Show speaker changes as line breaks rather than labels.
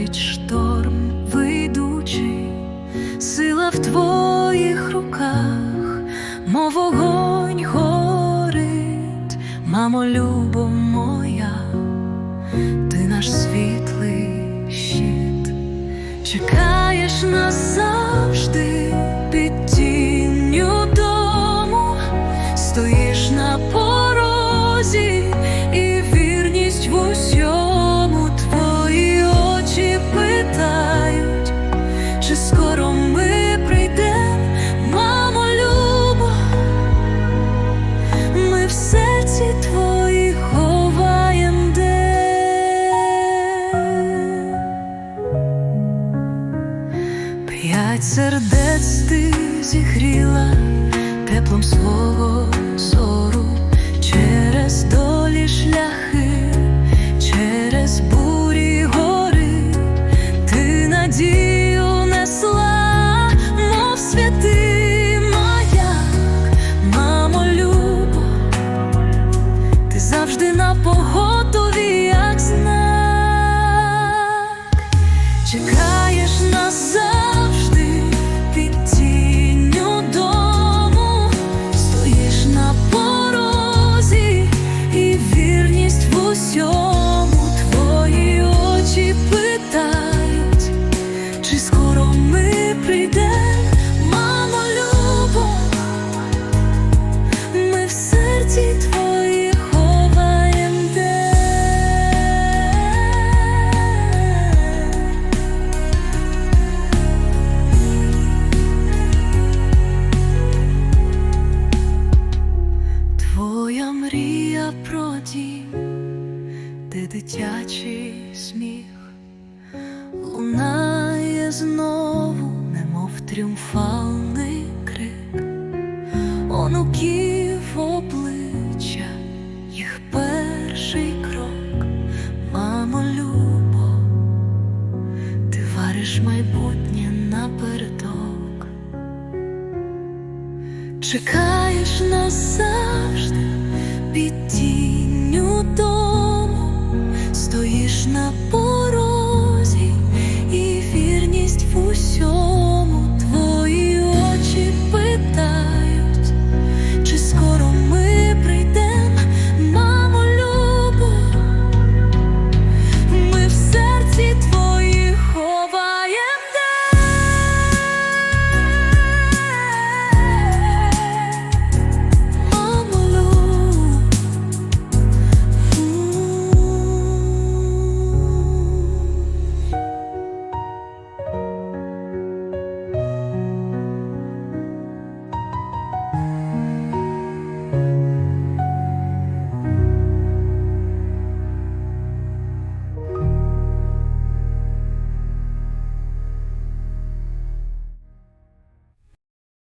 навіть шторм вийдучий, сила в твоїх руках, мов вогонь горить, мамо, любо моя, ти наш світлий щит, чекаєш нас завжди під тінню в серці твої ховаєм де П'ять сердець ти зігріла теплом свого зору де дитячий сміх. Лунає знову, немов тріумфальний крик, онуків обличчя, їх перший крок, мамо, любо, ти вариш майбутнє напередок. Чекаєш нас завжди під тінню на порозі